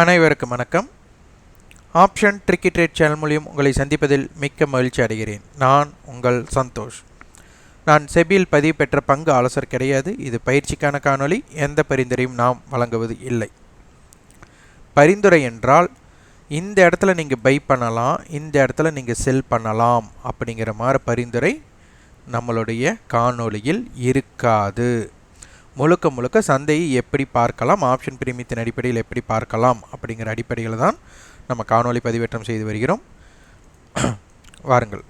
அனைவருக்கும் வணக்கம். Option tricky trade channel மூலியம் உங்களை சந்திப்பதில் மிக்க மகிழ்ச்சி அடைகிறேன். நான் உங்கள் சந்தோஷ். நான் செபியில் பதிவு பெற்ற பங்கு ஆலோசர் கிடையாது. இது பயிற்சிக்கான காணொளி. எந்த பரிந்துரையும் நாம் வழங்குவது இல்லை. பரிந்துரை என்றால் இந்த இடத்துல நீங்கள் பை பண்ணலாம் இந்த இடத்துல நீங்கள் செல் பண்ணலாம் அப்படிங்கிற மாதிரி பரிந்துரை நம்மளுடைய காணொளியில் இருக்காது. முழுக்க முழுக்க சந்தையை எப்படி பார்க்கலாம் ஆப்ஷன் பிரீமியத்தின் அடிப்படையில் எப்படி பார்க்கலாம் அப்படிங்கிற அடிப்படையில் தான் நம்ம காணொளி பதிவேற்றம் செய்து வருகிறோம். வாருங்கள்.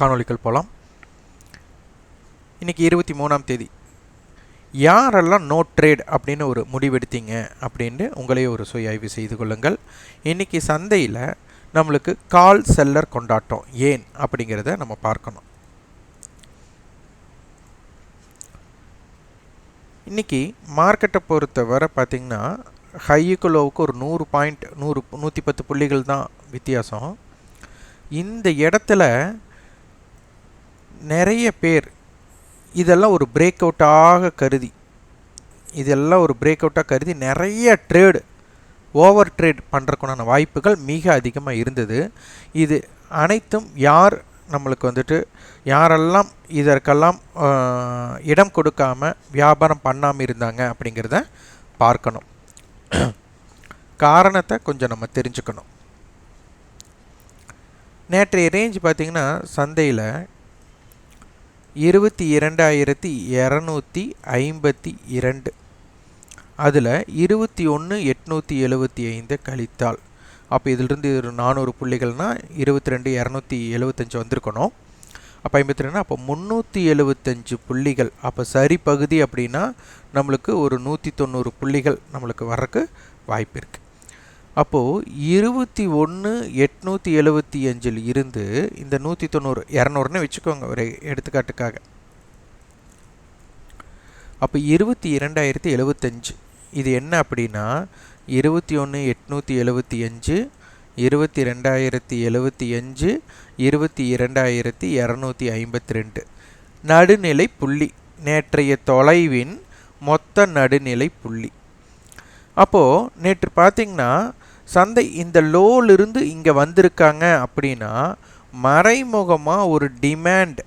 காணொளிகள் போகலாம் இன்றைக்கி இருபத்தி மூணாம் தேதி. யாரெல்லாம் நோ ட்ரேட் அப்படின்னு ஒரு முடிவெடுத்தீங்க அப்படின்ட்டு உங்களையே ஒரு சுய ஆய்வு செய்து கொள்ளுங்கள். இன்றைக்கி சந்தையில் நம்மளுக்கு கால் செல்லர் கொண்டாட்டம் ஏன் அப்படிங்கிறத நம்ம பார்க்கணும். இன்றைக்கி மார்க்கெட்டை பொறுத்தவரை பார்த்திங்கன்னா ஹையுக்கு லோவுக்கு ஒரு நூறு பாயிண்ட் நூறு நூற்றி பத்து புள்ளிகள் தான் வித்தியாசம். இந்த இடத்துல நிறைய பேர் இதெல்லாம் ஒரு பிரேக் அவுட்டாக கருதி இதெல்லாம் ஒரு பிரேக் அவுட்டாக கருதி நிறைய ட்ரேடு ஓவர் ட்ரேட் பண்ணுறக்குண்டான வாய்ப்புகள் மிக அதிகமாக இருந்தது. இது அனைத்தும் யார் நம்மளுக்கு வந்துட்டு யாரெல்லாம் இதற்கெல்லாம் இடம் கொடுக்காம வியாபாரம் பண்ணாமல் இருந்தாங்க அப்படிங்கிறத பார்க்கணும். காரணத்தை கொஞ்சம் நம்ம தெரிஞ்சுக்கணும். நேற்றைய ரேஞ்ச் பார்த்திங்கன்னா சந்தையில் இருபத்தி இரண்டாயிரத்தி இரநூத்தி ஐம்பத்தி இரண்டு. அதில் இருபத்தி ஒன்று எட்நூற்றி எழுபத்தி ஐந்து கழித்தால் அப்போ இதிலிருந்து ஒரு நானூறு புள்ளிகள்னால் இருபத்தி ரெண்டு இரநூத்தி எழுபத்தஞ்சு வந்திருக்கணும். அப்போ ஐம்பத்தி ரெண்டு அப்போ முந்நூற்றி எழுபத்தஞ்சு புள்ளிகள். அப்போ சரி பகுதி அப்படின்னா நம்மளுக்கு ஒரு நூற்றி தொண்ணூறு புள்ளிகள் நம்மளுக்கு வர்றக்கு வாய்ப்பு இருக்குது அப்போது இருபத்தி ஒன்று எட்நூற்றி எழுபத்தி அஞ்சில் இருந்து இந்த நூற்றி தொண்ணூறு இரநூறுன்னு வச்சுக்கோங்க ஒரு எடுத்துக்காட்டுக்காக. அப்போ இருபத்தி இரண்டாயிரத்தி எழுபத்தஞ்சு இது என்ன அப்படின்னா இருபத்தி ஒன்று எட்நூற்றி எழுபத்தி அஞ்சு இருபத்தி ரெண்டாயிரத்தி எழுபத்தி அஞ்சு இருபத்தி இரண்டாயிரத்தி இரநூத்தி ஐம்பத்தி ரெண்டு. நடுநிலை புள்ளி. நேற்றைய தொலைவின் மொத்த நடுநிலை புள்ளி. அப்போது நேற்று பார்த்திங்கன்னா சந்தை இந்த லோலிருந்து இங்கே வந்திருக்காங்க அப்படின்னா மறைமுகமாக ஒரு டிமாண்ட்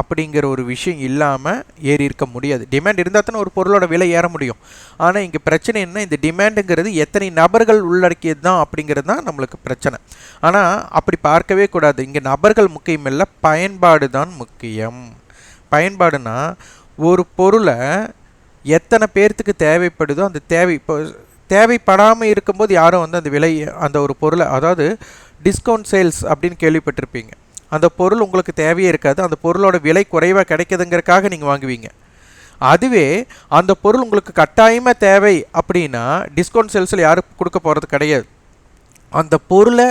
அப்படிங்கிற ஒரு விஷயம் இல்லாமல் ஏறி இருக்க முடியாது. டிமாண்ட் இருந்தால் தானே ஒரு பொருளோட விலை ஏற முடியும். ஆனால் இங்கே பிரச்சனை என்ன? இந்த டிமாண்டுங்கிறது எத்தனை நபர்கள் உள்ளடக்கியது தான் அப்படிங்கிறது தான் நம்மளுக்கு பிரச்சனை. ஆனால் அப்படி பார்க்கவே கூடாது. இங்கே நபர்கள் முக்கியம் இல்லை பயன்பாடு தான் முக்கியம். பயன்பாடுனா ஒரு பொருளை எத்தனை பேர்த்துக்கு தேவைப்படுதோ அந்த தேவை இப்போ தேவைப்படாமல் இருக்கும்போது யாரும் வந்து அந்த விலை அந்த ஒரு பொருளை அதாவது டிஸ்கவுண்ட் சேல்ஸ் அப்படின்னு கேள்விப்பட்டிருப்பீங்க. அந்த பொருள் உங்களுக்கு தேவையே இருக்காது. அந்த பொருளோட விலை குறைவாக கிடைக்குதுங்கிறக்காக நீங்கள் வாங்குவீங்க. அதுவே அந்த பொருள் உங்களுக்கு கட்டாயமாக தேவை அப்படின்னா டிஸ்கவுண்ட் சேல்ஸில் யாரும் கொடுக்க போகிறது கிடையாது. அந்த பொருளை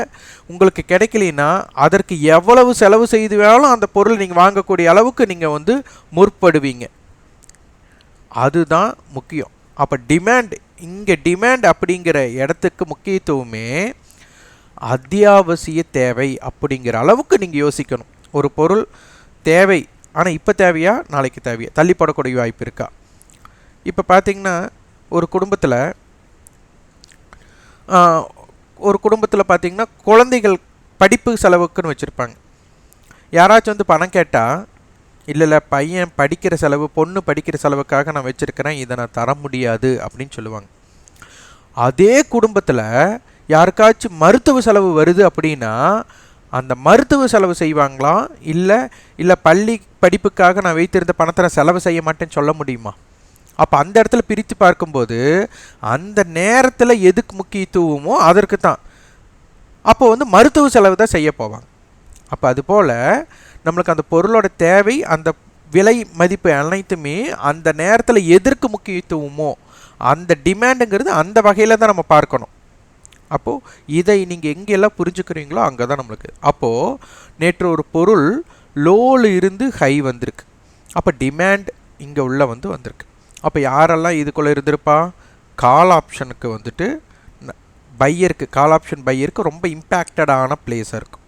உங்களுக்கு கிடைக்கலனா அதற்கு எவ்வளவு செலவு செய்து வேணாலும் அந்த பொருள் நீங்கள் வாங்கக்கூடிய அளவுக்கு நீங்கள் வந்து முற்படுவீங்க. அதுதான் முக்கியம். அப்போ டிமாண்ட் இங்கே டிமாண்ட் அப்படிங்கிற இடத்துக்கு முக்கியத்துவமே அத்தியாவசிய தேவை அப்படிங்கிற அளவுக்கு நீங்கள் யோசிக்கணும். ஒரு பொருள் தேவை ஆனால் இப்போ தேவையா? நாளைக்கு தேவையா? தள்ளிப்படக்கூடிய வாய்ப்பு இருக்கா? இப்போ பார்த்தீங்கன்னா ஒரு குடும்பத்தில் ஒரு குடும்பத்தில் பார்த்திங்கன்னா குழந்தைகள் படிப்பு செலவுக்குன்னு வச்சுருப்பாங்க. யாராச்சும் வந்து பணம் கேட்டால் இல்லை இல்லை பையன் படிக்கிற செலவு பொண்ணு படிக்கிற செலவுக்காக நான் வச்சுருக்கிறேன் இதை நான் தர முடியாது அப்படின்னு சொல்லுவாங்க. அதே குடும்பத்தில் யாருக்காச்சும் மருத்துவ செலவு வருது அப்படின்னா அந்த மருத்துவ செலவு செய்வாங்களா? இல்லை இல்லை பள்ளி படிப்புக்காக நான் வைத்திருந்த பணத்தை நான் செலவு செய்ய மாட்டேன்னு சொல்ல முடியுமா? அப்போ அந்த இடத்துல பிரித்து பார்க்கும்போது அந்த நேரத்தில் எதுக்கு முக்கியத்துவமோ அதற்கு தான். அப்போ வந்து மருத்துவ செலவு தான் செய்ய போவாங்க. அப்போ அதுபோல் நம்மளுக்கு அந்த பொருளோட தேவை அந்த விலை மதிப்பு அனைத்துமே அந்த நேரத்தில் எதற்கு முக்கியத்துவமோ அந்த டிமாண்டுங்கிறது அந்த வகையில் தான் நம்ம பார்க்கணும். அப்போது இதை நீங்கள் எங்கெல்லாம் புரிஞ்சுக்கிறீங்களோ அங்கே தான் நம்மளுக்கு. அப்போது நேற்று ஒரு பொருள் லோவில் இருந்து ஹை வந்திருக்கு. அப்போ டிமாண்ட் இங்கே உள்ளே வந்து வந்திருக்கு. அப்போ யாரெல்லாம் இதுக்குள்ளே இருந்திருப்பா? கால் ஆப்ஷனுக்கு வந்துட்டு பையருக்கு கால் ஆப்ஷன் பையருக்கு ரொம்ப இம்பேக்டடான பிளேஸாக இருக்கும்.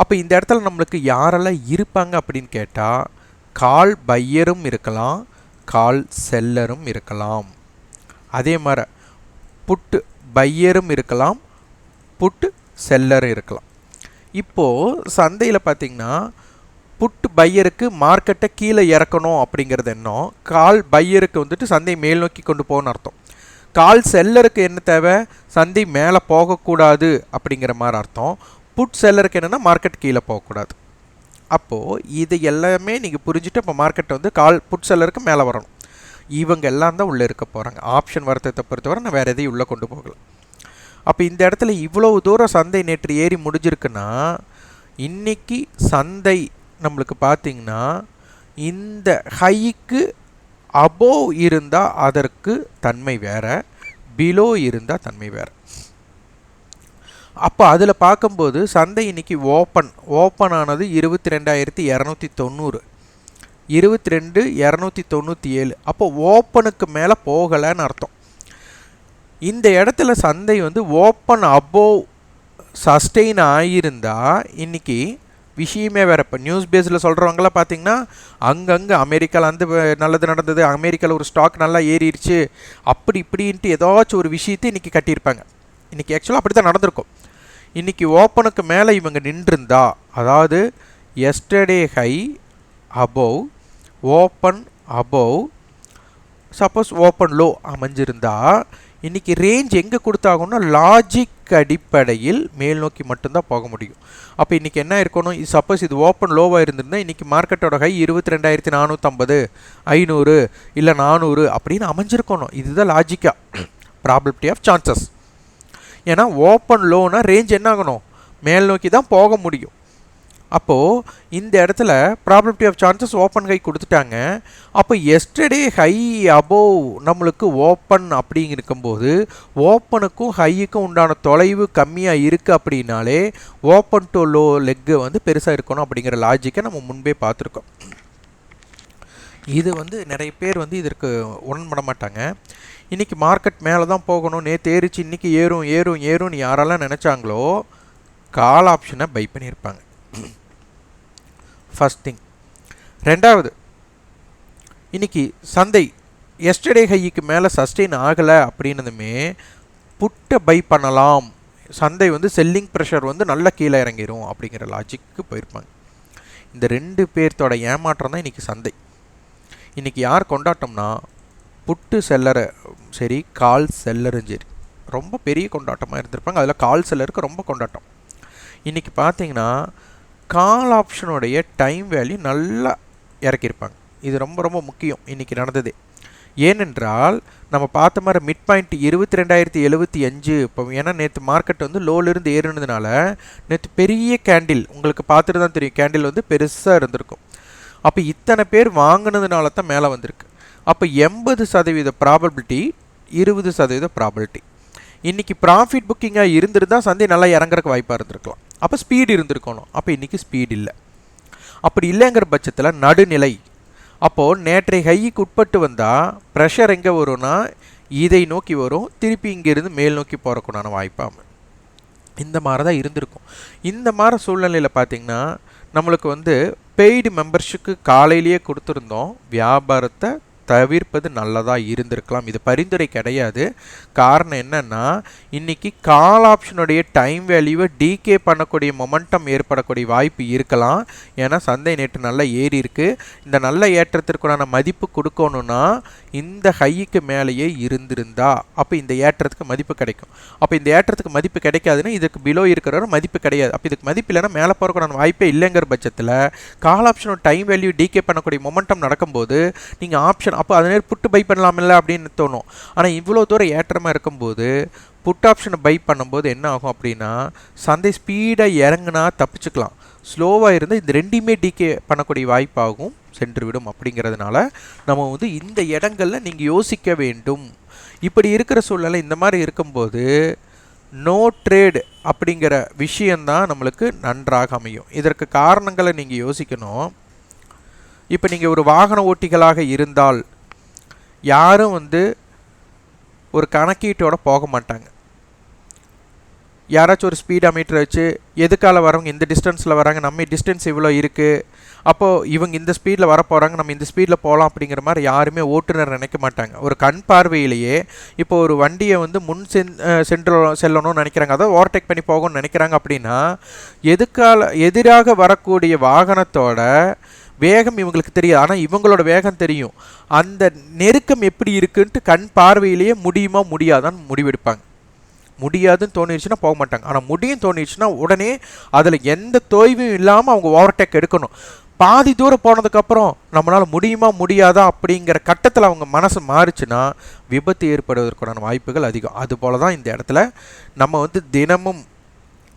அப்போ இந்த இடத்துல நம்மளுக்கு யாரெல்லாம் இருப்பாங்க அப்படின்னு கேட்டால் கால் பையரும் இருக்கலாம் கால் செல்லரும் இருக்கலாம். அதே மாதிரி புட்டு பையரும் இருக்கலாம் புட்டு செல்லரும் இருக்கலாம். இப்போது சந்தையில் பார்த்திங்கன்னா புட்டு பையருக்கு மார்க்கெட்டை கீழே இறக்கணும் அப்படிங்கிறது என்ன கால் பையருக்கு வந்துட்டு சந்தை மேல் நோக்கி கொண்டு போகணும்னு அர்த்தம். கால் செல்லருக்கு என்ன தேவை? சந்தை மேலே போகக்கூடாது அப்படிங்கிற மாதிரி அர்த்தம். புட் செல்லருக்கு என்னென்னா மார்க்கெட் கீழே போகக்கூடாது. அப்போது இது எல்லாமே நீங்கள் புரிஞ்சுட்டு இப்போ மார்க்கெட்டை வந்து கால் புட் செல்லருக்கு மேலே வரணும். இவங்க எல்லாம் தான் உள்ளே இருக்க போகிறாங்க ஆப்ஷன் வர்த்தகத்தை பொறுத்தவரை நான் வேறு எதையும் உள்ளே கொண்டு போகல. அப்போ இந்த இடத்துல இவ்வளவு தூரம் சந்தை நேற்று ஏறி முடிஞ்சிருக்குன்னா இன்றைக்கி சந்தை நம்மளுக்கு பார்த்தீங்கன்னா இந்த ஹைக்கு அபோவ் இருந்தால் அதற்கு தன்மை வேறு பிலோ இருந்தால் தன்மை வேறு. அப்போ அதில் பார்க்கும்போது சந்தை இன்றைக்கி ஓப்பன் ஓப்பன் ஆனது இருபத்தி ரெண்டாயிரத்தி இரநூத்தி தொண்ணூறு. இருபத்தி ரெண்டு இரநூத்தி தொண்ணூற்றி ஏழு அப்போ ஓப்பனுக்கு மேலே போகலைன்னு அர்த்தம். இந்த இடத்துல சந்தை வந்து ஓப்பன் அபோவ் சஸ்டெயின் ஆகியிருந்தா இன்னைக்கு விஷயமே வேறு. இப்போ நியூஸ் பேஸில் சொல்கிறவங்களாம் பார்த்தீங்கன்னா அங்கங்கே அமெரிக்காவில் வந்து நல்லது நடந்தது அமெரிக்காவில் ஒரு ஸ்டாக் நல்லா ஏறிடுச்சு அப்படி இப்படின்ட்டு ஏதாச்சும் ஒரு விஷயத்தை இன்றைக்கி கட்டியிருப்பாங்க. இன்றைக்கி ஆக்சுவலாக அப்படி தான் நடந்திருக்கும். இன்றைக்கி ஓப்பனுக்கு மேலே இவங்க நின்றுருந்தா அதாவது yesterday high above open above suppose open low அமைஞ்சிருந்தா இன்றைக்கி ரேஞ்ச் எங்கே கொடுத்தாகணும்னா லாஜிக் அடிப்படையில் மேல் நோக்கி மட்டும்தான் போக முடியும். அப்போ இன்றைக்கி என்ன இருக்கணும்? சப்போஸ் இது ஓப்பன் லோவாக இருந்திருந்தால் இன்றைக்கி மார்க்கெட்டோட ஹை இருபத்தி ரெண்டாயிரத்தி நானூற்றம்பது ஐநூறு இல்லை நானூறு அப்படின்னு அமைஞ்சிருக்கணும். இதுதான் லாஜிக்காக ப்ராபிலிட்டி ஆஃப் சான்சஸ் ஏன்னா ஓப்பன் லோனா ரேஞ்ச் என்ன ஆகணும்? மேல் நோக்கி தான் போக முடியும். அப்போது இந்த இடத்துல probability of chances open high கொடுத்துட்டாங்க. அப்போ எஸ்டர்டே ஹை அபோவ் நம்மளுக்கு ஓப்பன் அப்படிங்க இருக்கும்போது ஓப்பனுக்கும் ஹையுக்கும் உண்டான தொலைவு கம்மியாக இருக்குது அப்படின்னாலே ஓப்பன் டு லோ லெக்கு வந்து பெருசாக இருக்கணும் அப்படிங்கிற லாஜிக்கை நம்ம முன்பே பார்த்துருக்கோம். இது வந்து நிறைய பேர் வந்து இதற்கு உடன்பட மாட்டாங்க. இன்றைக்கி மார்க்கெட் மேலே தான் போகணும். நேற்று ஏறிச்சு இன்றைக்கி ஏறும் ஏறும் ஏறும்னு யாரெல்லாம் நினச்சாங்களோ கால் ஆப்ஷனை பை பண்ணியிருப்பாங்க. ஃபஸ்ட் திங் ரெண்டாவது இன்றைக்கி சந்தை எஸ்டர்டே ஹைக்கு மேலே சஸ்டெயின் ஆகலை அப்படின்னதுமே புட்டை பை பண்ணலாம். சந்தை வந்து செல்லிங் ப்ரெஷர் வந்து நல்ல கீழே இறங்கிடும் அப்படிங்கிற லாஜிக்கு போயிருப்பாங்க. இந்த ரெண்டு பேர்த்தோட ஏமாற்றம் தான் இன்றைக்கி சந்தை. இன்றைக்கி யார் கொண்டாட்டம்னா புட்டு செல்லரை சரி கால் செல்லரும் சரி ரொம்ப பெரிய கொண்டாட்டமாக இருந்திருப்பாங்க. அதில் கால் செல்லருக்கு ரொம்ப கொண்டாட்டம். இன்றைக்கி பார்த்தீங்கன்னா கால் ஆப்ஷனுடைய டைம் வேல்யூ நல்லா இறக்கியிருப்பாங்க. இது ரொம்ப ரொம்ப முக்கியம் இன்றைக்கி நடந்தது. ஏனென்றால் நம்ம பார்த்த மாதிரி மிட் பாயிண்ட் இருபத்தி ரெண்டாயிரத்தி எழுபத்தி அஞ்சு இப்போ ஏன்னா நேற்று மார்க்கெட் வந்து லோலிருந்து ஏறுனதுனால நேற்று பெரிய கேண்டில் உங்களுக்கு பார்த்துட்டு தான் தெரியும் கேண்டில் வந்து பெருசாக இருந்திருக்கும். அப்போ இத்தனை பேர் வாங்கினதுனால தான் மேலே வந்திருக்கு. அப்போ எண்பது சதவீத ப்ராபபிலிட்டி இருபது சதவீத ப்ராபபிலிட்டி இன்றைக்கி ப்ராஃபிட் புக்கிங்காக இருந்திருந்தால் சந்தை நல்லா இறங்குறக்கு வாய்ப்பாக இருந்திருக்கலாம். அப்போ ஸ்பீடு இருந்திருக்கணும். அப்போ இன்றைக்கி ஸ்பீடு இல்லை. அப்படி இல்லைங்கிற பட்சத்தில் நடுநிலை. அப்போது நேற்றைய ஹைக்கு உட்பட்டு வந்தால் ப்ரெஷர் எங்கே வரும்னா இதை நோக்கி வரும். திருப்பி இங்கேருந்து மேல் நோக்கி போகிறக்குண்டான வாய்ப்பாக இந்த மாதிரி தான் இருந்திருக்கும். இந்த மாதிரி சூழ்நிலையில் பார்த்திங்கன்னா நம்மளுக்கு வந்து பெய்டு மெம்பர்ஷிப்புக்கு காலையிலேயே கொடுத்துருந்தோம். வியாபாரத்தை தவிர்ப்பது நல்லதாக இருந்திருக்கலாம். இது பரிந்துரை கிடையாது. காரணம் என்னென்னா இன்றைக்கி கால் ஆப்ஷனுடைய டைம் வேல்யூவை டீகே பண்ணக்கூடிய மொமெண்டம் ஏற்படக்கூடிய வாய்ப்பு இருக்கலாம். ஏன்னா சந்தை நேற்று நல்லா ஏறி இருக்குது இந்த நல்ல ஏற்றத்திற்குண்டான மதிப்பு கொடுக்கணுன்னா இந்த ஹைக்கு மேலேயே இருந்திருந்தா அப்போ இந்த ஏற்றத்துக்கு மதிப்பு கிடைக்கும். அப்போ இந்த ஏற்றத்துக்கு மதிப்பு கிடைக்காதுன்னா இதுக்கு பிலோ இருக்கிற மதிப்பு கிடையாது. அப்போ இதுக்கு மதிப்பு இல்லைன்னா மேலே போகிறக்கான வாய்ப்பே இல்லைங்கிற பட்சத்தில் கால் ஆப்ஷனோட டைம் வேல்யூ டீகே பண்ணக்கூடிய மொமெண்டம் நடக்கும்போது நீங்கள் ஆப்ஷன் அப்போ அது புட்டு பை பண்ணலாமில்ல அப்படின்னு தோணும். ஆனால் இவ்வளோ தூரம் ஏற்றமாக இருக்கும்போது புட் ஆப்ஷனை பை பண்ணும்போது என்ன ஆகும் அப்படின்னா சந்தை ஸ்பீடாக இறங்குனா தப்பிச்சுக்கலாம். ஸ்லோவாக இருந்தால் இந்த ரெண்டையுமே டிகே பண்ணக்கூடிய வாய்ப்பாகும் சென்று விடும் அப்படிங்கிறதுனால நம்ம வந்து இந்த இடங்களில் நீங்கள் யோசிக்க வேண்டும். இப்படி இருக்கிற சூழ்நிலை இந்த மாதிரி இருக்கும்போது நோ ட்ரேடு அப்படிங்கிற விஷயந்தான் நம்மளுக்கு நன்றாக அமையும். இதற்கு காரணங்களை நீங்கள் யோசிக்கணும். இப்போ நீங்கள் ஒரு வாகன ஓட்டிகளாக இருந்தால் யாரும் வந்து ஒரு கணக்கீட்டோட போக மாட்டாங்க. யாராச்சும் ஒரு ஸ்பீடா மீட்டர் வச்சு எதுக்கால வரவங்க இந்த டிஸ்டன்ஸில் வராங்க நம்ம டிஸ்டன்ஸ் இவ்வளோ இருக்குது அப்போது இவங்க இந்த ஸ்பீடில் வர போகிறாங்க நம்ம இந்த ஸ்பீடில் போகலாம் அப்படிங்கிற மாதிரி யாருமே ஓட்டுநர் நினைக்க மாட்டாங்க. ஒரு கண் பார்வையிலேயே இப்போ ஒரு வண்டியை வந்து முன் சென் சென்று செல்லணும்னு நினைக்கிறாங்க. அதாவது ஓவர்டேக் பண்ணி போகணும்னு நினைக்கிறாங்க அப்படின்னா எதுக்கால எதிராக வரக்கூடிய வாகனத்தோட வேகம் இவங்களுக்கு தெரியாது. ஆனால் இவங்களோட வேகம் தெரியும். அந்த நெருக்கம் எப்படி இருக்குன்ட்டு கண் பார்வையிலேயே முடியுமா முடியாதான்னு முடிவெடுப்பாங்க. முடியாதுன்னு தோணிடுச்சுன்னா போக மாட்டாங்க. ஆனால் முடியும் தோணிடுச்சுன்னா உடனே அதில் எந்த தொய்வும் இல்லாமல் அவங்க ஓவர்டேக் எடுக்கணும். பாதி தூரம் போனதுக்கப்புறம் நம்மளால் முடியுமா முடியாதா அப்படிங்கிற கட்டத்தில் அவங்க மனசு மாறுச்சுன்னா விபத்து ஏற்படுவதற்கான வாய்ப்புகள் அதிகம். அதுபோல தான் இந்த இடத்துல நம்ம வந்து தினமும்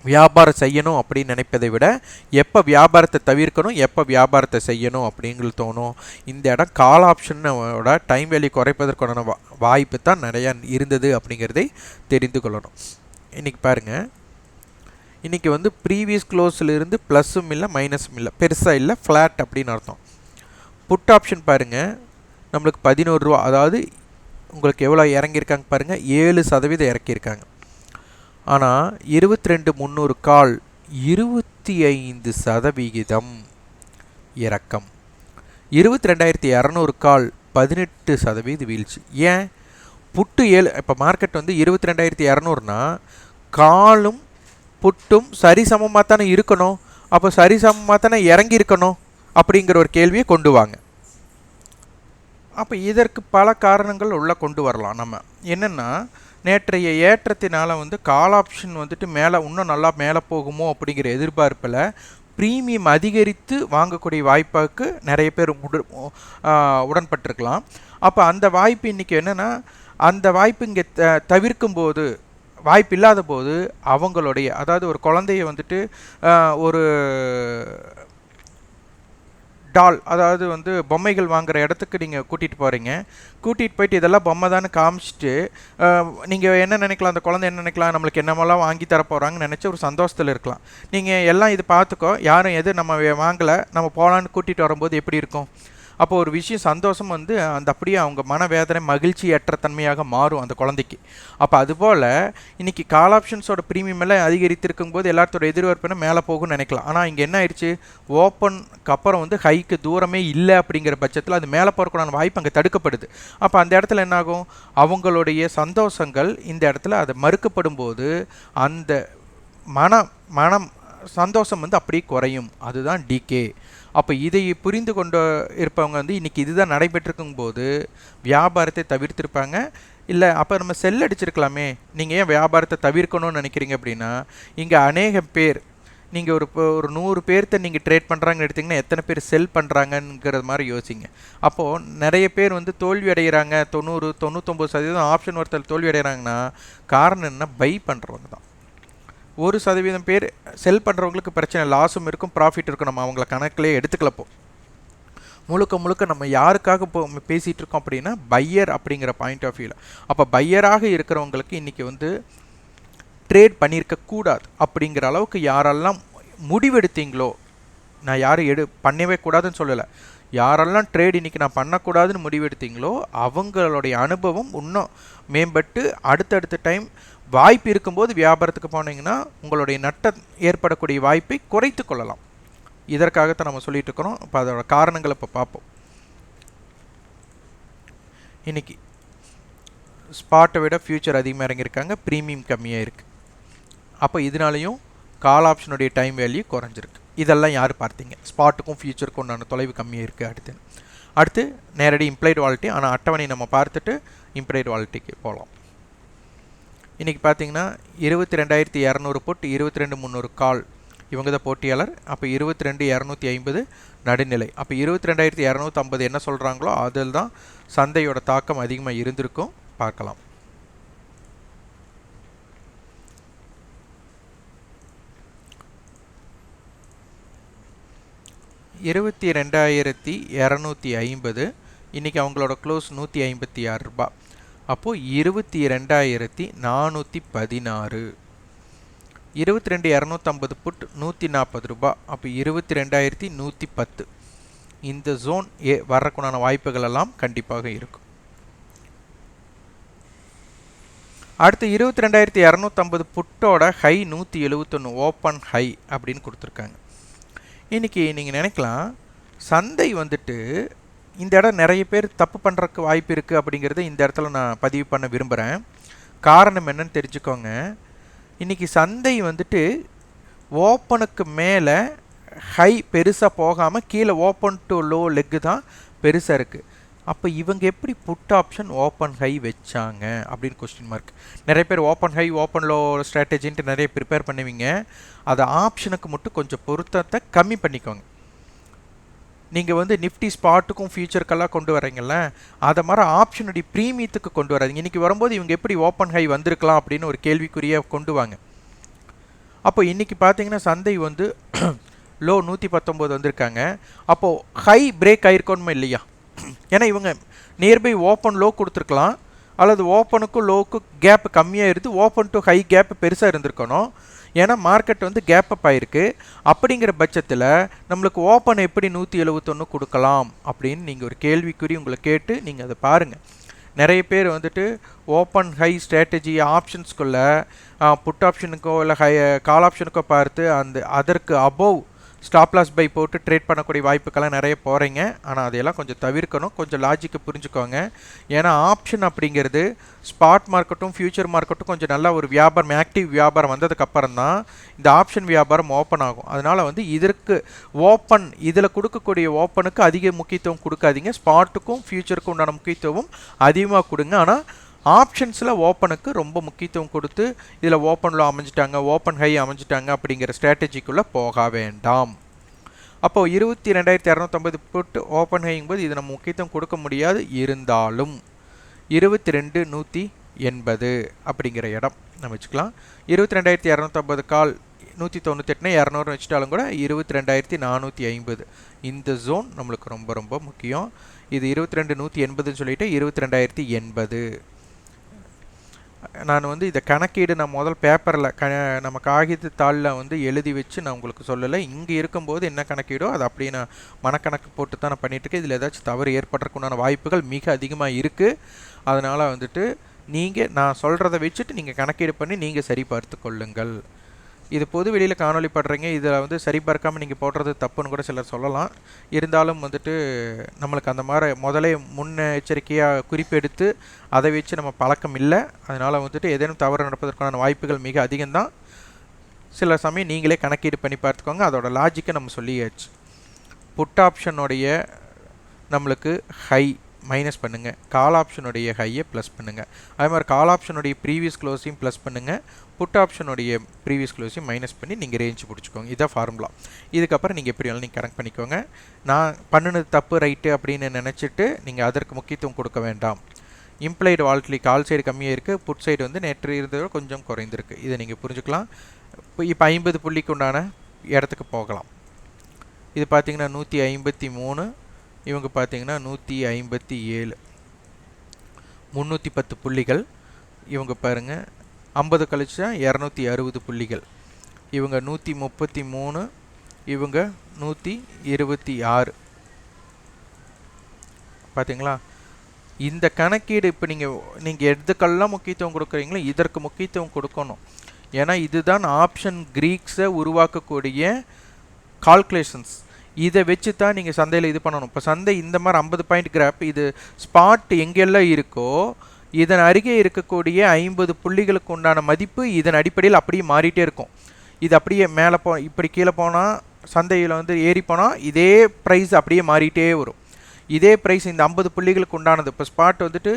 வியாபாரம் செய்யணும் அப்படின்னு நினைப்பதை விட எப்போ வியாபாரத்தை தவிர்க்கணும் எப்போ வியாபாரத்தை செய்யணும் அப்படிங்கிறது தோணும். இந்த இடம் கால் ஆப்ஷனோட டைம் வேல்யூ குறைப்பதற்கான வா- வாய்ப்பு தான் நிறையா இருந்தது அப்படிங்கிறதை தெரிந்து கொள்ளணும். இன்றைக்கி பாருங்கள் இன்றைக்கி வந்து ப்ரீவியஸ் க்ளோஸ்லேருந்து ப்ளஸ்ஸும் இல்லை மைனஸும் இல்லை பெருசாக இல்லை ஃப்ளாட் அப்படின்னு அர்த்தம். புட் ஆப்ஷன் பாருங்கள் நம்மளுக்கு பதினோரு ரூபா அதாவது உங்களுக்கு எவ்வளோ இறங்கியிருக்காங்க பாருங்கள் ஏழு சதவீதம் இறக்கியிருக்காங்க. ஆனால் இருபத்தி ரெண்டு முந்நூறு கால் இருபத்தி ஐந்து சதவிகிதம் இறக்கம் இருபத்தி ரெண்டாயிரத்தி இரநூறு கால் பதினெட்டு சதவீத வீழ்ச்சி. ஏன்? புட்டு ஏழு இப்போ மார்க்கெட் வந்து இருபத்தி ரெண்டாயிரத்தி இரநூறுனா காலும் புட்டும் சரிசமமாக தானே இருக்கணும். அப்போ சரிசமமாக தானே இறங்கி இருக்கணும் அப்படிங்கிற ஒரு கேள்வியை கொண்டு வாங்க. அப்போ இதற்கு பல காரணங்கள் உள்ள கொண்டு வரலாம் நம்ம. என்னென்னா நேற்றைய ஏற்றத்தினால் வந்து கால் ஆப்ஷன் வந்துட்டு மேலே இன்னும் நல்லா மேலே போகுமோ அப்படிங்கிற எதிர்பார்ப்பில் ப்ரீமியம் அதிகரித்து வாங்கக்கூடிய வாய்ப்புக்கு நிறைய பேர் உட உடன்பட்டிருக்கலாம். அப்போ அந்த வாய்ப்பு இன்றைக்கி என்னென்னா அந்த வாய்ப்பு இங்கே த தவிர்க்கும் போது வாய்ப்பு இல்லாத போது அவங்களுடைய அதாவது ஒரு குழந்தைய வந்துட்டு ஒரு டால் அதாவது வந்து பொம்மைகள் வாங்குற இடத்துக்கு நீங்கள் கூட்டிகிட்டு போகிறீங்க கூட்டிகிட்டு போயிட்டு இதெல்லாம் பொம்மை தானே காமிச்சிட்டு நீங்கள் என்ன நினைக்கலாம் அந்த குழந்தை என்ன நினைக்கலாம் நம்மளுக்கு என்னமெல்லாம் வாங்கி தர போகிறாங்கன்னு நினச்சி ஒரு சந்தோஷத்தில் இருக்கலாம். நீங்கள் எல்லாம் இது பார்த்துக்கோ யாரும் எது நம்ம வாங்கலை நம்ம போகலான்னு கூட்டிகிட்டு வரும்போது எப்படி இருக்கும்? அப்போ ஒரு விஷயம் சந்தோஷம் வந்து அந்த அப்படியே அவங்க மனவேதனை மகிழ்ச்சி ஏற்ற தன்மையாக மாறும் அந்த குழந்தைக்கு. அப்போ அதுபோல் இன்றைக்கி கால் ஆப்ஷன்ஸோட ப்ரீமியம் எல்லாம் அதிகரித்திருக்கும் போது எல்லாத்தோட எதிர்பார்ப்புனா மேலே போகும்னு நினைக்கலாம். ஆனால் இங்கே என்ன ஆயிடுச்சு ஓப்பனுக்கு அப்புறம் வந்து ஹைக்கு தூரமே இல்லை அப்படிங்கிற பட்சத்தில் அது மேலே போகிறக்கான வாய்ப்பு அங்கே தடுக்கப்படுது. அப்போ அந்த இடத்துல என்னாகும் அவங்களுடைய சந்தோஷங்கள் இந்த இடத்துல அதை மறுக்கப்படும் போது அந்த மன மனம் சந்தோஷம் வந்து அப்படியே குறையும். அதுதான் டிகே அப்போ இதை புரிந்து கொண்டு இருப்பவங்க வந்து இன்றைக்கி இதுதான் நடைபெற்றிருக்கும் போது வியாபாரத்தை தவிர்த்திருப்பாங்க. இல்லை அப்போ நம்ம செல் அடிச்சிருக்கலாமே. நீங்கள் ஏன் வியாபாரத்தை தவிர்க்கணும்னு நினைக்கிறீங்க அப்படின்னா இங்கே அநேக பேர் நீங்கள் ஒரு இப்போ ஒரு நூறு பேர்த்த நீங்கள் ட்ரேட் பண்ணுறாங்கன்னு எடுத்திங்கன்னா எத்தனை பேர் செல் பண்ணுறாங்கங்கிறது மாதிரி யோசிங்க. அப்போது நிறைய பேர் வந்து தோல்வி அடைகிறாங்க தொண்ணூறு தொண்ணூத்தொம்பது சதவீதம் ஆப்ஷன் ஒருத்தர் தோல்வி அடைகிறாங்கன்னா காரணம் என்ன? பை பண்ணுறவங்க தான். ஒரு சதவீதம் பேர் செல் பண்ணுறவங்களுக்கு பிரச்சனை லாஸும் இருக்கும் ப்ராஃபிட் இருக்கும். நம்ம அவங்கள கணக்கிலே எடுத்துக்கலப்போ. முழுக்க முழுக்க நம்ம யாருக்காக இப்போ பேசிகிட்டு இருக்கோம் அப்படின்னா பையர் அப்படிங்கிற பாயிண்ட் ஆஃப் வியூவில் அப்போ பையராக இருக்கிறவங்களுக்கு இன்றைக்கி வந்து ட்ரேட் பண்ணியிருக்கக்கூடாது அப்படிங்கிற அளவுக்கு யாரெல்லாம் முடிவெடுத்தீங்களோ நான் யாரும் எடு பண்ணவே கூடாதுன்னு சொல்லலை. யாரெல்லாம் ட்ரேட் இன்றைக்கி நான் பண்ணக்கூடாதுன்னு முடிவெடுத்தீங்களோ அவங்களுடைய அனுபவம் இன்னும் மேம்பட்டு அடுத்தடுத்த டைம் வாய்ப்பு இருக்கும்போது வியாபாரத்துக்கு போனீங்கன்னா உங்களுடைய நட்ட ஏற்படக்கூடிய வாய்ப்பை குறைத்து கொள்ளலாம். இதற்காகத்தான் நம்ம சொல்லிட்டு இருக்கிறோம். இப்போ அதோட காரணங்களை இப்போ பார்ப்போம். இன்னைக்கு ஸ்பாட்டை விட ஃபியூச்சர் அதிகமாக இறங்கியிருக்காங்க. ப்ரீமியம் கம்மியாக இருக்குது அப்போ இதனாலையும் கால் ஆப்ஷனுடைய டைம் வேல்யூ குறைஞ்சிருக்கு. இதெல்லாம் யார் பார்த்தீங்க? ஸ்பாட்டுக்கும் ஃபியூச்சருக்கும் உண்டான தொலைவு கம்மியாக இருக்குது அடுத்து. அடுத்து நேரடி இம்ப்ளைட் வாலிட்டி ஆனால் அட்டவணை நம்ம பார்த்துட்டு இம்ப்ளைட் வாலிட்டிக்கு போகலாம். இன்றைக்கி பார்த்தீங்கன்னா இருபத்தி ரெண்டாயிரத்தி இரநூறு புட் இருபத்தி ரெண்டு முந்நூறு கால் இவங்க தான் போட்டியாளர். அப்போ இருபத்தி ரெண்டு இரநூத்தி ஐம்பது நடுநிலை. அப்போ இருபத்தி ரெண்டாயிரத்தி இரநூத்தம்பது என்ன சொல்கிறாங்களோ அதில் தான் சந்தையோட தாக்கம் அதிகமாக இருந்திருக்கும். பார்க்கலாம். இருபத்தி ரெண்டாயிரத்தி இரநூத்தி ஐம்பது. இன்றைக்கி அவங்களோட க்ளோஸ் நூற்றி ஐம்பத்தி ஆறு ரூபாய். அப்போது இருபத்தி ரெண்டாயிரத்தி நானூற்றி பதினாறு. இருபத்தி ரெண்டு இரநூத்தம்பது புட் நூற்றி நாற்பது ரூபாய் அப்போ இருபத்தி ரெண்டாயிரத்தி நூற்றி பத்து. இந்த ஜோன் ஏ வர்றக்குண்டான வாய்ப்புகள் எல்லாம் கண்டிப்பாக இருக்கும். அடுத்து இருபத்தி ரெண்டாயிரத்தி இரநூத்தம்பது புட்டோட ஹை நூற்றி எழுபத்தொன்று ஓப்பன் ஹை அப்படின்னு கொடுத்துருக்காங்க. இன்றைக்கி நீங்கள் நினைக்கலாம் சந்தை வந்துட்டு இந்த இடம் நிறைய பேர் தப்பு பண்ணுறக்கு வாய்ப்பு இருக்குது அப்படிங்கிறத இந்த இடத்துல நான் பதிவு பண்ண விரும்புகிறேன் காரணம் என்னன்னு தெரிஞ்சுக்கோங்க. இன்றைக்கி சந்தை வந்துட்டு ஓப்பனுக்கு மேலே ஹை பெருசாக போகாமல் கீழே ஓப்பன் டு லோ லெக்கு தான் பெருசாக இருக்குது அப்போ இவங்க எப்படி புட் ஆப்ஷன் ஓப்பன் ஹை வச்சாங்க அப்படின்னு கொஸ்டின் மார்க் நிறைய பேர் ஓப்பன் ஹை ஓப்பன் லோ ஸ்ட்ராட்டஜின்ட்டு நிறைய ப்ரிப்பேர் பண்ணுவீங்க. அதை ஆப்ஷனுக்கு மட்டும் கொஞ்சம் பொருத்தத்தை கம்மி பண்ணிக்கோங்க. நீங்கள் வந்து நிஃப்டி ஸ்பாட்டுக்கும் ஃபியூச்சருக்கெல்லாம் கொண்டு வரீங்கல்ல அதை மாதிரி ஆப்ஷனுடைய ப்ரீமியத்துக்கு கொண்டு வராதிங்க. இன்றைக்கி வரும்போது இவங்க எப்படி ஓப்பன் ஹை வந்திருக்கலாம் அப்படின்னு ஒரு கேள்விக்குறியாக கொண்டு வாங்க. அப்போ இன்றைக்கி பார்த்தீங்கன்னா சந்தை வந்து லோ நூற்றி பத்தொம்போது வந்திருக்காங்க. அப்போது ஹை பிரேக் ஆயிருக்கணுமா இல்லையா? ஏன்னா இவங்க நியர்பை ஓப்பன் லோ கொடுத்துருக்கலாம். அல்லது ஓப்பனுக்கும் லோவுக்கும் கேப் கம்மியாக இருந்து ஓப்பன் டு ஹை கேப் பெருசாக இருந்திருக்கணும். ஏன்னா மார்க்கெட் வந்து கேப் அப் ஆயிருக்கு. அப்படிங்கிற பட்சத்தில் நம்மளுக்கு ஓப்பன் எப்படி நூற்றி எழுபத்தொன்று கொடுக்கலாம் அப்படின்னு நீங்கள் ஒரு கேள்விக்குறி உங்களை கேட்டு நீங்கள் அதை பாருங்கள் நிறைய பேர் வந்துட்டு ஓப்பன் ஹை ஸ்ட்ராட்டஜி ஆப்ஷன்ஸ்குள்ளே புட் ஆப்ஷனுக்கோ இல்லை ஹை கால் ஆப்ஷனுக்கோ பார்த்து அந்த அதற்கு அபோவ் ஸ்டாப் லாஸ் பை போட்டு ட்ரேட் பண்ணக்கூடிய வாய்ப்புக்கெல்லாம் நிறைய போகிறீங்க ஆனால் அதையெல்லாம் கொஞ்சம் தவிர்க்கணும். கொஞ்சம் லாஜிக்கை புரிஞ்சுக்கோங்க. ஏன்னா ஆப்ஷன் அப்படிங்கிறது ஸ்பாட் மார்க்கெட்டும் ஃபியூச்சர் மார்க்கெட்டும் கொஞ்சம் நல்லா ஒரு வியாபாரம் ஆக்டிவ் வியாபாரம் வந்ததுக்கப்புறம் தான் இந்த ஆப்ஷன் வியாபாரம் ஓப்பன் ஆகும். அதனால் வந்து இதற்கு ஓப்பன் இதில் கொடுக்கக்கூடிய ஓப்பனுக்கு அதிக முக்கியத்துவம் கொடுக்காதீங்க. ஸ்பாட்டுக்கும் ஃபியூச்சருக்கும் உண்டான முக்கியத்துவம் அதிகமாக கொடுங்க. ஆனால் ஆப்ஷன்ஸில் ஓப்பனுக்கு ரொம்ப முக்கியத்துவம் கொடுத்து இதில் ஓப்பனில் அமைஞ்சிட்டாங்க ஓப்பன் ஹை அமைஞ்சிட்டாங்க அப்படிங்கிற ஸ்ட்ராட்டஜிக்குள்ளே போக வேண்டாம். அப்போது இருபத்தி ரெண்டாயிரத்தி இரநூத்தம்பது புட்டு ஓப்பன் ஹைங்கும் போது இது நம்ம முக்கியத்துவம் கொடுக்க முடியாது இருந்தாலும் இருபத்தி ரெண்டு நூற்றி எண்பது அப்படிங்கிற இடம் நம்ம வச்சுக்கலாம். இருபத்தி ரெண்டாயிரத்தி இரநூத்தம்பது கால் நூற்றி தொண்ணூத்தெட்டுனா இரநூறு வச்சுட்டாலும் கூட இருபத்தி ரெண்டாயிரத்தி நானூற்றி ஐம்பது. இந்த ஜோன் நம்மளுக்கு ரொம்ப ரொம்ப முக்கியம். இது இருபத்தி ரெண்டு நூற்றி எண்பதுன்னு சொல்லிட்டு இருபத்தி ரெண்டாயிரத்தி எண்பது. நான் வந்து இதை கணக்கீடு நான் முதல் பேப்பரில் க நம்ம காகித தாளில் வந்து எழுதி வச்சு நான் உங்களுக்கு சொல்லலை. இங்கே இருக்கும்போது என்ன கணக்கீடோ அது அப்படியே நான் மனக்கணக்கு போட்டு தான் நான் பண்ணிகிட்ருக்கேன் இதில் ஏதாச்சும் தவறு ஏற்படுறதுக்குண்டான வாய்ப்புகள் மிக அதிகமாக இருக்குது அதனால் வந்துட்டு நீங்கள் நான் சொல்கிறத வச்சுட்டு நீங்கள் கணக்கீடு பண்ணி நீங்கள் சரி பார்த்து கொள்ளுங்கள். இது பொது வெளியில் காணொலி படுறீங்க இதில் வந்து சரிபார்க்காமல் நீங்கள் போடுறது தப்புன்னு கூட சிலர் சொல்லலாம். இருந்தாலும் வந்துட்டு நம்மளுக்கு அந்த மாதிரி முதலே முன்னெச்சரிக்கையாக குறிப்பெடுத்து அதை வச்சு நம்ம பழக்கம் இல்லை. அதனால் வந்துட்டு ஏதேனும் தவறு நடப்பதற்கான வாய்ப்புகள் மிக அதிகம்தான். சில சமயம் நீங்களே கணக்கீடு பண்ணி பார்த்துக்கோங்க. அதோட லாஜிக்கை நம்ம சொல்லியாச்சு. புட் ஆப்ஷனுடைய நம்மளுக்கு ஹை மைனஸ் பண்ணுங்கள் கால் ஆப்ஷனுடைய ஹையை ப்ளஸ் பண்ணுங்கள் அதே மாதிரி கால் ஆப்ஷனுடைய ப்ரீவியஸ் க்ளோஸையும் ப்ளஸ் பண்ணுங்கள் புட் ஆப்ஷனுடைய ப்ரீவியஸ் க்ளோஸையும் மைனஸ் பண்ணி நீங்கள் ரேஞ்ச் பிடிச்சிக்கோங்க. இதான் ஃபார்முலா இதுக்கப்புறம் நீங்கள் எப்படி வேணாலும் நீங்கள் கனெக்ட் பண்ணிக்கோங்க. நான் பண்ணினது தப்பு ரைட்டு அப்படின்னு நினச்சிட்டு நீங்கள் அதற்கு முக்கியத்துவம் கொடுக்க வேண்டாம். இம்ப்ளைடு வால்ட்லி கால் சைடு கம்மியாக இருக்குது புட் சைடு வந்து நேற்று இருந்ததோட கொஞ்சம் குறைந்திருக்கு. இதை நீங்கள் புரிஞ்சுக்கலாம். இப்போ இப்போ ஐம்பது புள்ளிக்கு உண்டான இடத்துக்கு போகலாம். இது பார்த்தீங்கன்னா நூற்றி ஐம்பத்தி மூணு இவங்க பார்த்தீங்கன்னா நூற்றி ஐம்பத்தி ஏழு. முந்நூற்றி பத்து புள்ளிகள். இவங்க பாருங்கள் ஐம்பது கழிச்சா இரநூத்தி அறுபது புள்ளிகள். இவங்க நூற்றி முப்பத்தி மூணு இவங்க நூற்றி இருபத்தி ஆறு. பார்த்தீங்களா இந்த கணக்கீடு இப்போ நீங்கள் நீங்கள் எதுக்கெல்லாம் முக்கியத்துவம் கொடுக்குறீங்களோ இதற்கு முக்கியத்துவம் கொடுக்கணும். ஏன்னா இதுதான் ஆப்ஷன் க்ரீக்ஸை உருவாக்கக்கூடிய கால்குலேஷன்ஸ் இதை வச்சு தான் நீங்கள் சந்தையில் இது பண்ணணும். இப்போ சந்தை இந்த மாதிரி ஐம்பது பாயிண்ட் கிராப் இது ஸ்பாட் எங்கெல்லாம் இருக்கோ இதன் அருகே இருக்கக்கூடிய ஐம்பது புள்ளிகளுக்கு உண்டான மதிப்பு இதன் அடிப்படையில் அப்படியே மாறிட்டே இருக்கும். இது அப்படியே மேலே போ இப்படி கீழே போனால் சந்தையில் வந்து ஏறி போனால் இதே ப்ரைஸ் அப்படியே மாறிட்டே வரும். இதே ப்ரைஸ் இந்த ஐம்பது புள்ளிகளுக்கு உண்டானது. இப்போ ஸ்பாட் வந்துட்டு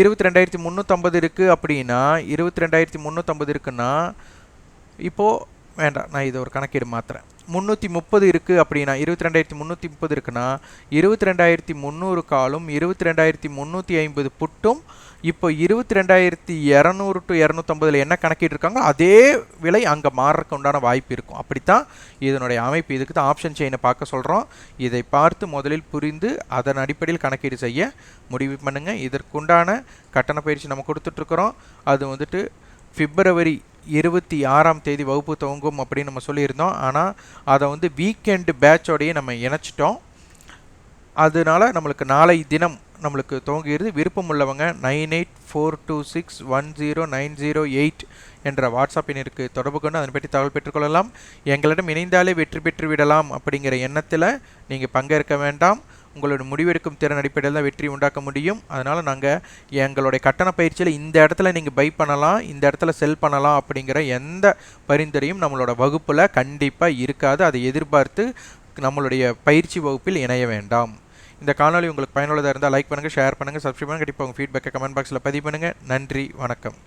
இருபத்தி ரெண்டாயிரத்தி முந்நூற்றம்பது இருக்குது அப்படின்னா இருபத்தி ரெண்டாயிரத்தி முந்நூற்றம்பது இருக்குன்னா இப்போது வேண்டாம் நான் இதை ஒரு கணக்கீடு மாற்றுறேன் முந்நூற்றி முப்பது இருக்குது அப்படின்னா இருபத்தி ரெண்டாயிரத்தி முந்நூற்றி முப்பது இருக்குன்னா இருபத்தி ரெண்டாயிரத்தி முந்நூறு காலும் இருபத்தி ரெண்டாயிரத்தி முந்நூற்றி ஐம்பது புட்டும் இப்போ இருபத்தி ரெண்டாயிரத்தி இரநூறு டு இரநூத்தம்பதில் என்ன கணக்கிட்டு இருக்காங்க அதே விலை அங்கே மாறுறதுக்கு உண்டான வாய்ப்பு இருக்கும். அப்படித்தான் இதனுடைய அமைப்பு. இதுக்கு தான் ஆப்ஷன் செயினை பார்க்க சொல்கிறோம் இதை பார்த்து முதலில் புரிந்து அதன் அடிப்படையில் கணக்கீடு செய்ய முடிவு பண்ணுங்கள் இதற்குண்டான கட்டண பயிற்சி நம்ம கொடுத்துட்ருக்குறோம் அது வந்துட்டு பிப்ரவரி இருபத்தி ஆறாம் தேதி வகுப்பு துவங்கும் அப்படின்னு நம்ம சொல்லியிருந்தோம். ஆனால் அதை வந்து வீக்கெண்டு பேட்சோடையே நம்ம இணைச்சிட்டோம். அதனால நம்மளுக்கு நாளை தினம் நம்மளுக்கு துவங்குகிறது விருப்பம் உள்ளவங்க nine eight four two six one zero nine zero eight என்ற வாட்ஸ்அப் எண்ணிற்கு தொடர்பு கொண்டு அதனை பற்றி தகவல் பெற்றுக்கொள்ளலாம். எங்களிடம் இணைந்தாலே வெற்றி பெற்று விடலாம் அப்படிங்கிற எண்ணத்தில் நீங்கள் பங்கேற்க வேண்டாம். உங்களோட முடிவெடுக்கும் திறன் அடிப்படையில் தான் வெற்றி உண்டாக்க முடியும். அதனால் நாங்கள் எங்களுடைய கட்டண பயிற்சியில் இந்த இடத்துல நீங்கள் பை பண்ணலாம் இந்த இடத்துல செல் பண்ணலாம் அப்படிங்கிற எந்த பரிந்துரையும் நம்மளோட வகுப்பில் கண்டிப்பாக இருக்காது. அதை எதிர்பார்த்து நம்மளுடைய பயிற்சி வகுப்பில் இணைய வேண்டாம். இந்த காணொலி உங்களுக்கு பயனுள்ளதாக இருந்தால் லைக் பண்ணுங்கள் ஷேர் பண்ணுங்கள் சப்ஸ்கிரைப் பண்ணுங்கள் கண்டிப்பாக உங்கள் ஃபீட்பேக்கை கமெண்ட் பாக்ஸில் பதிவு பண்ணுங்கள் நன்றி வணக்கம்.